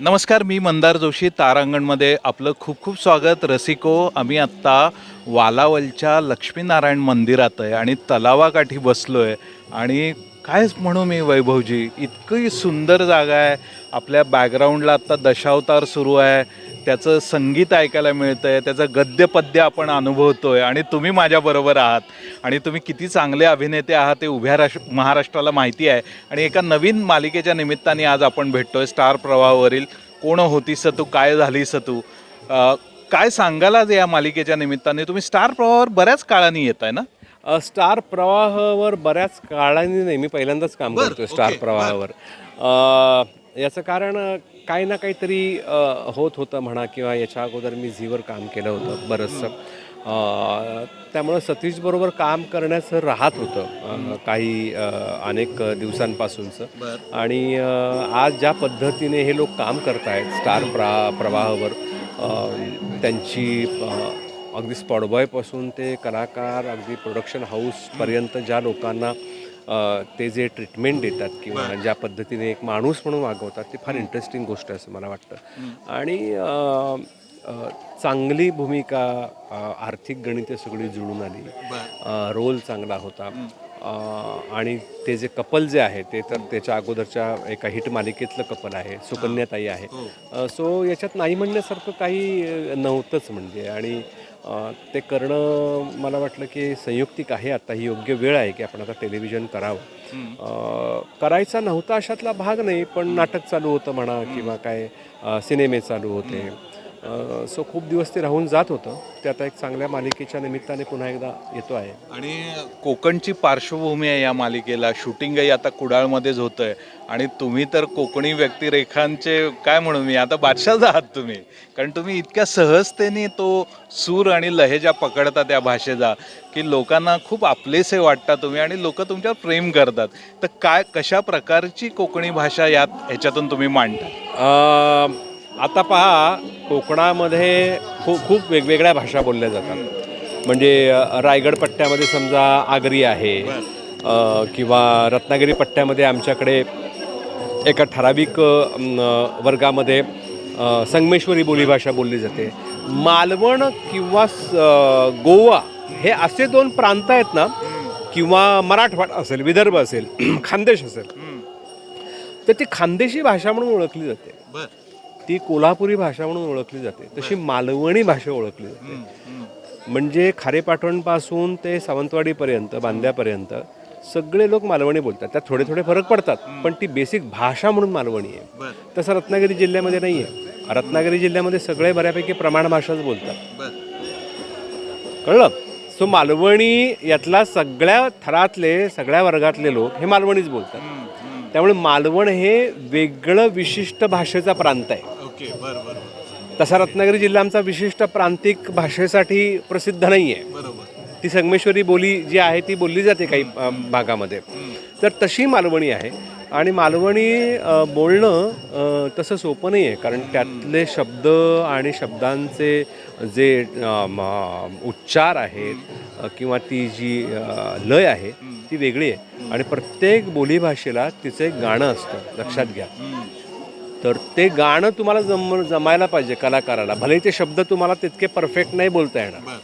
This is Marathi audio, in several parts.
नमस्कार मी मंदार जोशी तारांगणमध्ये आपलं खूप खूप स्वागत. रसिको आम्ही आत्ता वालावलच्या लक्ष्मीनारायण मंदिरात आहे आणि तलावाकाठी बसलो आहे आणि कायच म्हणू मी वैभवजी इतकी सुंदर जागा आहे. आपल्या बॅकग्राऊंडला आत्ता दशावतार सुरू आहे. त्याचं संगीत ऐकायला मिळतं आहे त्याचं गद्यपद्य आपण अनुभवतोय आणि तुम्ही माझ्याबरोबर आहात. आणि तुम्ही किती चांगले अभिनेते आहात ते उभ्या राष्ट्र महाराष्ट्राला माहिती आहे. आणि एका नवीन मालिकेच्या निमित्ताने आज आपण भेटतोय स्टार प्रवाहावरील कोण होतीस तू काय झालीस तू काय सांगाल आज या मालिकेच्या निमित्ताने? तुम्ही स्टार प्रवाहावर बऱ्याच काळाने येत आहे ना स्टार प्रवाहावर बऱ्याच काळाने नाही मी पहिल्यांदाच काम बरं, करतोय स्टार प्रवाहावर. याचं कारण काही ना काहीतरी होत होतं म्हणा किंवा याच्या अगोदर मी झीवर काम केलं होतं बरंचसं. त्यामुळं सतीशबरोबर काम करण्याचं राहत होतं काही अनेक दिवसांपासूनचं. आणि आज ज्या पद्धतीने हे लोक काम करत आहेत स्टार प्रा प्रवाहावर त्यांची अगदी स्पॉटबॉयपासून ते कलाकार अगदी प्रोडक्शन हाऊसपर्यंत ज्या लोकांना ते जे ट्रीटमेंट देतात किंवा ज्या पद्धतीने एक माणूस म्हणून वागवतात ती फार इंटरेस्टिंग गोष्ट आहे असं मला वाटतं. आणि चांगली भूमिका आर्थिक गणिते सगळी जुळून आली. रोल चांगला होता. आणि ते जे कपल जे आहे ते तर त्याच्या अगोदरच्या एका हिट मालिकेतलं कपल आहे सुकन्याताई आहे. सो याच्यात नाही म्हणण्यासारखं काही नव्हतंच म्हणजे. आणि ते करणं मला वाटलं की संयुक्तिक आहे. आता ही योग्य वेळ आहे की आपण आता टेलिव्हिजन करावं. करायचा नव्हता अशातला भाग नाही पण नाटक चालू होतं म्हणा किंवा काय सिनेमे चालू होते. सो खूप दिवस ते राहून जात होतं. ते आता एक चांगल्या मालिकेच्या निमित्ताने पुन्हा एकदा येतो आहे. आणि कोकणची पार्श्वभूमी आहे या मालिकेला. शूटिंगही आता कुडाळमध्येच होतं आहे आणि तुम्ही तर कोकणी व्यक्तिरेखांचे काय म्हणू मी आता बादशाच आहात तुम्ही. कारण तुम्ही इतक्या सहजतेने तो सूर आणि लहेजा पकडता त्या भाषेचा की लोकांना खूप आपलेसे वाटता तुम्ही आणि लोक तुमच्यावर प्रेम करतात. तर काय कशा प्रकारची कोकणी भाषा यात ह्याच्यातून तुम्ही मांडता? आता पहा कोकणामध्ये खूप खूप वेगवेगळ्या भाषा बोलल्या जातात. म्हणजे रायगड पट्ट्यामध्ये समजा आगरी आहे किंवा रत्नागिरी पट्ट्यामध्ये आमच्याकडे एका ठराविक वर्गामध्ये संगमेश्वरी बोलीभाषा बोलली जाते. मालवण किंवा गोवा हे असे दोन प्रांत आहेत ना किंवा मराठवाडा असेल विदर्भ असेल खानदेश असेल. तर ती खानदेशी भाषा म्हणून ओळखली जाते. ती कोल्हापुरी भाषा म्हणून ओळखली जाते. तशी मालवणी भाषा ओळखली जाते. म्हणजे खारेपाटणपासून ते सावंतवाडीपर्यंत बांद्यापर्यंत सगळे लोक मालवणी बोलतात. त्यात थोडे थोडे फरक पडतात पण ती बेसिक भाषा म्हणून मालवणी आहे. तसं रत्नागिरी जिल्ह्यामध्ये नाही आहे. रत्नागिरी जिल्ह्यामध्ये सगळे बऱ्यापैकी प्रमाण भाषाच बोलतात. कळलं? सो मालवणी यातला सगळ्या थरातले सगळ्या वर्गातले लोक हे मालवणीच बोलतात. त्यामुळे मालवण हे वेगळं विशिष्ट भाषेचा प्रांत आहे. ओके बरं बरं. तसा रत्नागिरी जिल्हा आमचा विशिष्ट प्रांतिक भाषेसाठी प्रसिद्ध नाही आहे बरोबर. ती संगमेश्वरी बोली जी आहे ती बोलली जाते काही भागामध्ये. तर तशी मालवणी आहे. आणि मालवणी बोलणं तसं सोपं नाही आहे कारण त्यातले शब्द आणि शब्दांचे जे उच्चार आहेत किंवा ती जी लय आहे ती वेगळी आहे. आणि प्रत्येक बोलीभाषेला तिचं एक गाणं असतं. लक्षात घ्या. तर ते गाणं तुम्हाला जम जमायला पाहिजे कलाकाराला. भले ते शब्द तुम्हाला तितके परफेक्ट नाही बोलता येणार.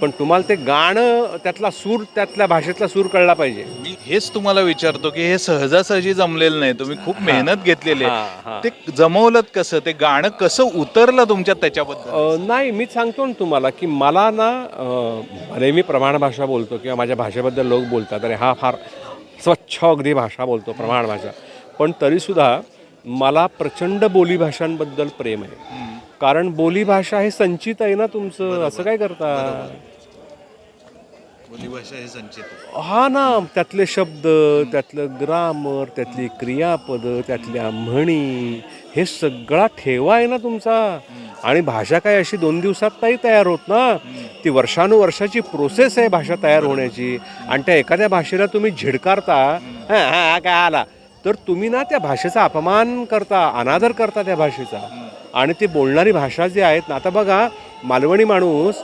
पण तुम्हाला ते गाणं त्यातला सूर त्यातल्या भाषेतला सूर कळला पाहिजे. मी हेच तुम्हाला विचारतो की हे सहजासहजी जमलेलं नाही. तुम्ही खूप मेहनत घेतलेली आहे. ते जमवलं कसं? ते गाणं कसं उतरलं तुमच्यात त्याच्याबद्दल? नाही मी सांगतो ना तुम्हाला की मला ना भले मी प्रमाण भाषा बोलतो किंवा माझ्या भाषेबद्दल लोक बोलतात अरे हा फार स्वच्छ अगदी भाषा बोलतो प्रमाण भाषा. पण तरीसुद्धा मला प्रचंड बोलीभाषांबद्दल प्रेम आहे. कारण बोलीभाषा हे संचित आहे ना तुमचं? असं काय करता? बोलीभाषा हे संचित हा ना त्यातले शब्द त्यातलं ग्रामर त्यातली क्रियापद त्यातल्या म्हणी हे सगळा ठेवा आहे ना तुमचा. आणि भाषा काय अशी दोन दिवसात नाही तयार होत ना? ती वर्षानुवर्षाची प्रोसेस आहे भाषा तयार होण्याची. आणि त्या एखाद्या भाषेला तुम्ही झिडकारता. हा हा हा, काय आला? तर तुम्ही ना त्या भाषेचा अपमान करता अनादर करता त्या भाषेचा. आणि ती बोलणारी भाषा जी आहेत ना आता बघा मालवणी माणूस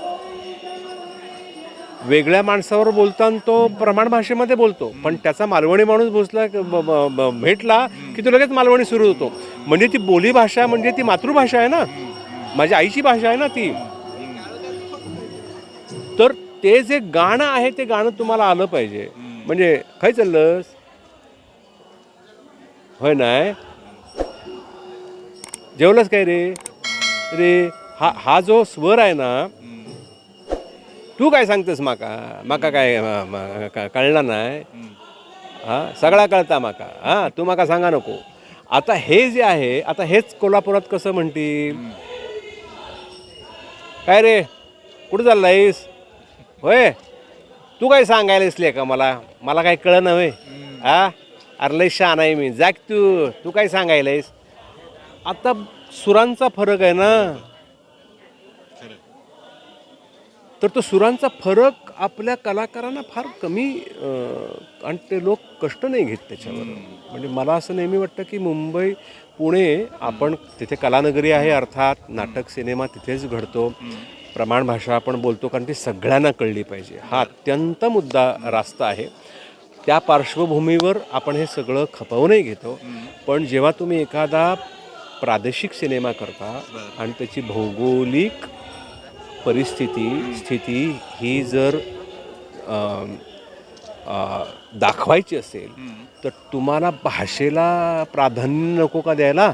वेगळ्या माणसावर बोलताना तो प्रमाण भाषेमध्ये बोलतो. पण त्याचा मालवणी माणूस बोसला भेटला की तो लगेच मालवणी सुरू होतो. म्हणजे ती बोली भाषा म्हणजे ती मातृभाषा आहे ना. माझ्या आईची भाषा आहे ना ती. तर ते जे गाणं आहे ते गाणं तुम्हाला आलं पाहिजे. म्हणजे काय चाललंस? होय नाही जेवलंच काय रे? रे हा हा जो स्वर आहे ना तू काय सांगतेस माका? माका काय कळणार नाही? हा सगळा कळता माका. हा तू माका सांगा नको. आता हे जे आहे आता हेच कोल्हापुरात कसं म्हणतील? काय रे? कुठं चाललायस? होय? तू काय सांगायलास का मला? मला काय कळ नव्हे हा? अरे लय शान आहे मी. जाग तू. तू काय सांगायलायस? आता सुरांचा फरक आहे ना. तर तो सुरांचा फरक आपल्या कलाकारांना फार कमी आणि ते लोक कष्ट नाही घेत त्याच्यावर. म्हणजे मला असं नेहमी वाटतं की मुंबई पुणे आपण तिथे कलानगरी आहे अर्थात नाटक सिनेमा तिथेच घडतो. प्रमाण भाषा आपण बोलतो कारण ती सगळ्यांना कळली पाहिजे. हा अत्यंत मुद्दा रास्त आहे. त्या पार्श्वभूमीवर आपण हे सगळं खपवूनही घेतो. पण जेव्हा तुम्ही एखादा प्रादेशिक सिनेमा करता आणि त्याची भौगोलिक परिस्थिती स्थिती ही जर दाखवायची असेल तर तुम्हाला भाषेला प्राधान्य नको का द्यायला?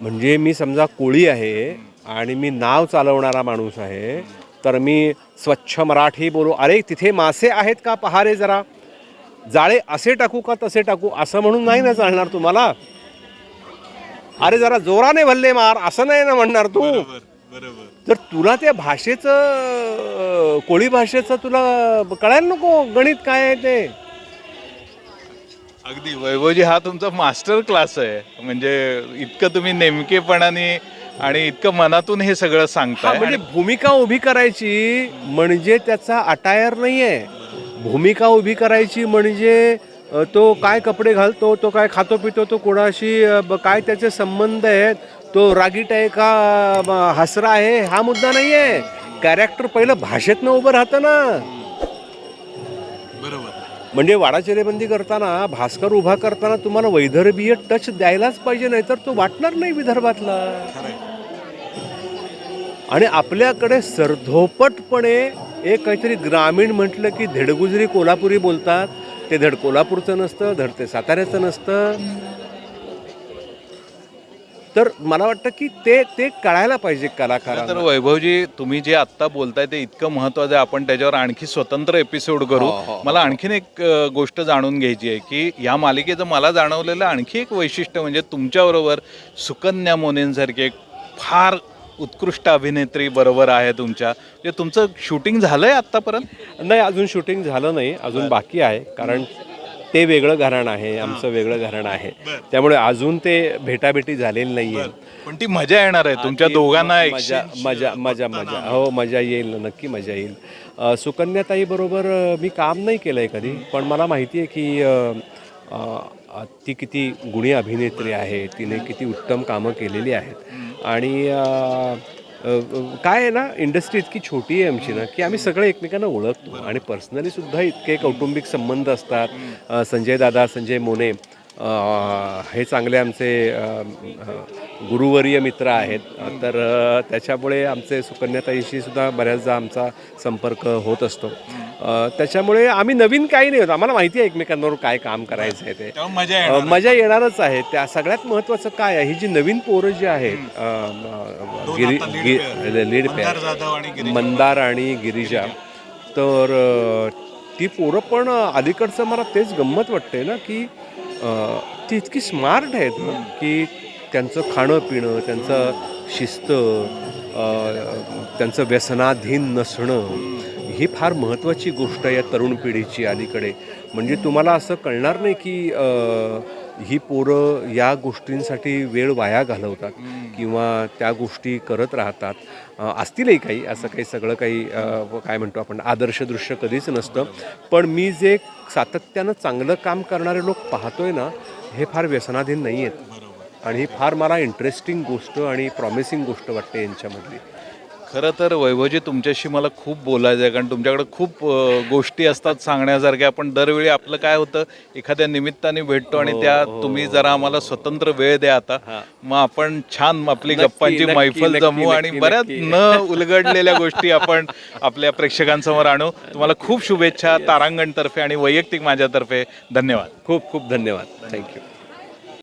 म्हणजे मी समजा कोळी आहे आणि मी नाव चालवणारा माणूस आहे तर मी स्वच्छ मराठी बोलू. अरे तिथे मासे आहेत का? पहा रे जरा. जाळे असे टाकू का तसे टाकू? असं म्हणून नाही ना चालणार तुम्हाला? अरे जरा जोराने भल्ले मार. असं नाही ना म्हणणार तू. तर तुला त्या भाषेचं कोळी भाषेचं तुला कळायला नको? गणित काय आहे ते? अगदी वैभवजी हा तुमचा मास्टर क्लास आहे. म्हणजे इतकं तुम्ही नेमकेपणाने आणि इतकं मनातून हे सगळं हा, सांगताय म्हणजे भूमिका उभी करायची म्हणजे त्याचा अटायर नाही आहे भूमिका उभी करायची म्हणजे अ, तो काय कपडे घालतो तो काय खातो पितो तो कोणाशी अ, ब- काय त्याचे संबंध आहेत तो रागीट आहे का अ, हसरा आहे हा मुद्दा नाही आहे कॅरेक्टर पहिलं भाषेतनं उभं राहतं ना. बरोबर. म्हणजे वाडाचिरेबंदी करताना भास्कर उभा करताना तुम्हाला वैदर्भीय टच द्यायलाच पाहिजे नाही तर तो वाटणार नाही विदर्भातला. आणि आपल्याकडे सरधोपटपणे एक काहीतरी ग्रामीण म्हटलं की धडगुजरी कोल्हापुरी बोलतात. ते धड कोल्हापूरचं नसतं धड ते साताऱ्याचं नसतं. तर मला वाटतं की ते ते कळायला पाहिजे खरं तर वैभवजी तुम्ही जे आत्ता बोलताय ते इतकं महत्वाचं आहे. आपण त्याच्यावर आणखी स्वतंत्र एपिसोड करू. हो, हो, हो. मला आणखीन एक गोष्ट जाणून घ्यायची आहे की या मालिकेचं मला जाणवलेलं आणखी एक वैशिष्ट्य म्हणजे तुमच्याबरोबर सुकन्या मोनेंसारखी एक फार उत्कृष्ट अभिनेत्री बरोबर आहे तुमच्या. जे तुमचं शूटिंग झालंय आत्तापर्यंत? नाही अजून शूटिंग झालं नाही. अजून बाकी आहे. कारण ते वेगळं घराणं आहे. आमचं वेगळं घराणं आहे. त्यामुळे अजून ते भेटाभेटी झालेली नाही आहे पण ती मजा येणार आहे. तुमच्या दोघांना मजा मजा मजा मजा. हो मजा येईल. नक्की मजा येईल. अ, सुकन्याताई बरोबर अ, मी काम नाही केलं आहे कधी. पण मला माहिती आहे की ती किती गुणी अभिनेत्री आहे तिने किती उत्तम कामं केलेली आहेत. आणि काय आहे ना इंडस्ट्री इतकी छोटी आहे आमची ना की आम्ही सगळे एकमेकांना ओळखतो. आणि पर्सनली सुद्धा इतके कौटुंबिक संबंध असतात. संजय दादा संजय मोने हे चांगले आमचे गुरुवर्य मित्र आहेत. तर त्याच्यामुळे आमचे सुकन्याताईशी सुद्धा बऱ्याचदा आमचा संपर्क होत असतो. त्याच्यामुळे आम्ही नवीन काही नाही होत. आम्हाला माहिती आहे एकमेकांबरोबर काय काम करायचं आहे ते. मजा येणारच आहे. त्या सगळ्यात महत्त्वाचं काय आहे? ही जी नवीन पोरं जी आहेत गिरी. लीड मंदार जाधव आणि पेअर गिरीजा. मंदार आणि गिरिजा. तर ती पोरं पण अलीकडचं मला तेच गंमत वाटते ना की ती इतकी स्मार्ट आहेत ना की त्यांचं खाणं पिणं त्यांचं शिस्त त्यांचं व्यसनाधीन नसणं ही फार महत्त्वाची गोष्ट आहे या तरुण पिढीची अलीकडे. म्हणजे तुम्हाला असं कळणार नाही की ही पोरं या गोष्टींसाठी वेळ वाया घालवतात किंवा त्या गोष्टी करत राहतात. असतीलही काही असं काही सगळं काही काय म्हणतो आपण आदर्श दृश्य कधीच नसतं. पण मी जे सातत्यानं चांगलं काम करणारे लोक पाहतोय ना हे फार व्यसनाधीन नाही आहेत आणि ही फार मला इंटरेस्टिंग गोष्ट आणि प्रॉमिसिंग गोष्ट वाटते यांच्यामधली. खरं तर वैभवजी तुमच्याशी मला खूप बोलायचं आहे कारण तुमच्याकडे खूप गोष्टी असतात सांगण्यासारख्या. पण दरवेळी आपलं काय होतं एखाद्या निमित्ताने भेटतो आणि त्या तुम्ही जरा आम्हाला स्वतंत्र वेळ द्या आता. मग आपण छान आपली गप्पांची मैफल जमू आणि बऱ्याच. न उलगडलेल्या गोष्टी आपण आपल्या प्रेक्षकांसमोर आणू. तुम्हाला खूप शुभेच्छा तारांगणतर्फे आणि वैयक्तिक माझ्यातर्फे. धन्यवाद. खूप खूप धन्यवाद. थँक्यू